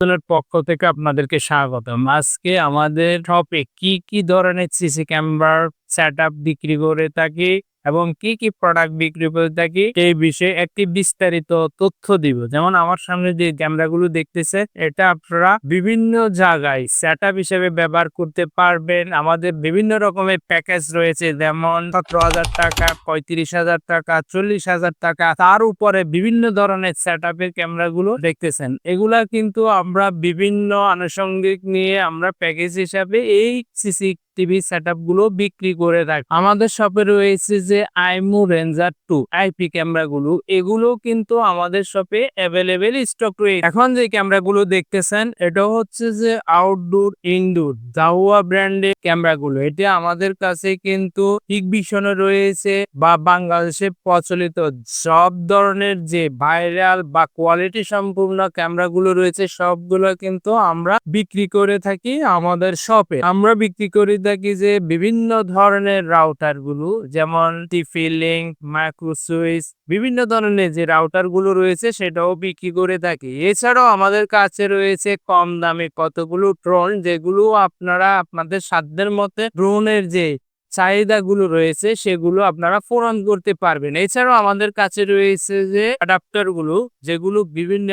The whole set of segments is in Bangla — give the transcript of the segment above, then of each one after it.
চ্যানেলের পক্ষ থেকে আপনাদেরকে স্বাগতম। আজকে আমাদের টপিক কি কি ধরনের সিসি ক্যামেরার সেট বিক্রি করে থাকি? এবং কি কি প্রোডাক্ট বিক্রি করে থাকি এই বিষয়ে একটি বিস্তারিত তথ্য দিব। যেমন আমার সামনে যে ক্যামেরাগুলো দেখতেছে, এটা আপনারা বিভিন্ন জায়গায় সেট হিসেবে ব্যবহার করতে পারবেন। আমাদের বিভিন্ন রকমের প্যাকেজ রয়েছে, যেমন সতেরো হাজার টাকা, পঁয়ত্রিশ হাজার টাকা, চল্লিশ হাজার টাকা, তার উপরে বিভিন্ন ধরনের সেট আপের ক্যামেরাগুলো দেখতেছেন। এগুলা কিন্তু আমরা বিভিন্ন আনুষঙ্গিক নিয়ে আমরা প্যাকেজ হিসাবে এই সিসি টিভি সেটগুলো বিক্রি করে থাকি আমাদের শপে রয়েছে যে আইমু রেঞ্জার টু, আইপি ক্যামেরাগুলো, এগুলো কিন্তু আমাদের শপে অ্যাভেলেবেল স্টক রয়েছে। এখন যে ক্যামেরাগুলো দেখতেছেন, এটা হচ্ছে যে আউটডোর, ইনডোর, জাহুয়া ব্র্যান্ডের ক্যামেরাগুলো। এটা আমাদের কাছে কিন্তু ইগবিশনে রয়েছে বা বাংলাদেশে প্রচলিত। সব ধরনের যে ভাইরাল বা কোয়ালিটি সম্পূর্ণ ক্যামেরাগুলো রয়েছে, সবগুলো কিন্তু আমরা বিক্রি করে থাকি আমাদের শপে। আমরা বিক্রি করে থাকি যে বিভিন্ন ধরনের রাউটারগুলো, যেমন টিফিলিং লিঙ্ক মাইক্রো সুইচ বিভিন্ন ধরনের যে রাউটারগুলো রয়েছে সেটাও বিক্রি করে থাকি। এছাড়াও আমাদের কাছে রয়েছে কম দামে কতগুলো ড্রোন যেগুলো আপনারা আপনাদের সাধ্যের মতে ড্রোনের যে চাহিদাগুলো রয়েছে, সেগুলো আপনারা পূরণ করতে পারবেন। এছাড়াও আমাদের কাছে রয়েছে যে অ্যাডাপ্টারগুলো যেগুলো বিভিন্ন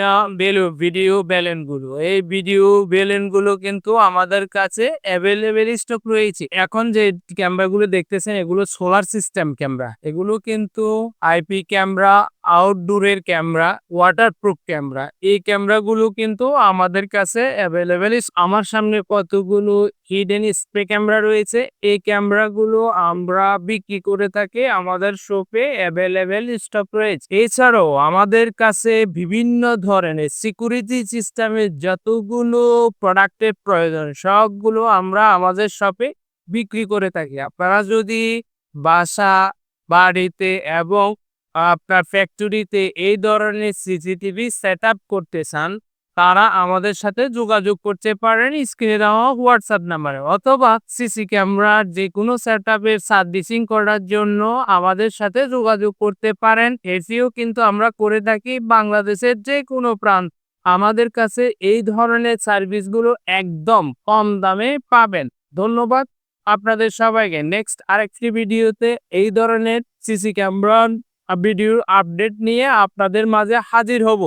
ভিডিও ব্যালেনগুলো এই ভিডিও ব্যালেনগুলো কিন্তু আমাদের কাছে অ্যাভেলেবেল স্টক রয়েছে। এখন যে ক্যামেরাগুলো দেখতেছেন, এগুলো সোলার সিস্টেম ক্যামেরা এগুলো কিন্তু আইপি ক্যামেরা আউটডোরের ক্যামেরা ওয়াটারপ্রুফ ক্যামেরা এই ক্যামেরাগুলো কিন্তু আমাদের কাছে অ্যাভেলেবেল আমার সামনে কতগুলো হিডেন স্প্রে ক্যামেরা রয়েছে। এই ক্যামেরাগুলো আমরা বিক্রি করে থাকি আমাদের শপে অ্যাভেলেবেল স্টক রয়েছে এছাড়াও আমাদের কাছে বিভিন্ন ধরনের সিকিউরিটি সিস্টেমের যতগুলো প্রোডাক্টের প্রয়োজন, সবগুলো আমরা আমাদের শপে বিক্রি করে থাকি। আপনারা যদি বাসা, বাড়িতে এবং আপনার ফ্যাক্টরিতে এই ধরনের সিসিটিভি সেট করতে চান, তারা আমাদের সাথে যোগাযোগ করতে পারেন, স্ক্রিনে দেওয়া হোয়াটসঅ্যাপ নাম্বারে। অথবা সিসি ক্যামেরার যে কোনো সেট আপের সার্ভিসিং করার জন্য আমাদের সাথে যোগাযোগ করতে পারেন। এটিও কিন্তু আমরা করে থাকি বাংলাদেশের যে কোনো প্রান্ত। আমাদের কাছে এই ধরনের সার্ভিসগুলো একদম কম দামে পাবেন। ধন্যবাদ আপনাদের সবাইকে। নেক্সট আরেকটি ভিডিওতে এই ধরনের সিসি ক্যামেরা ভিডিওর আপডেট নিয়ে আপনাদের মাঝে হাজির হব।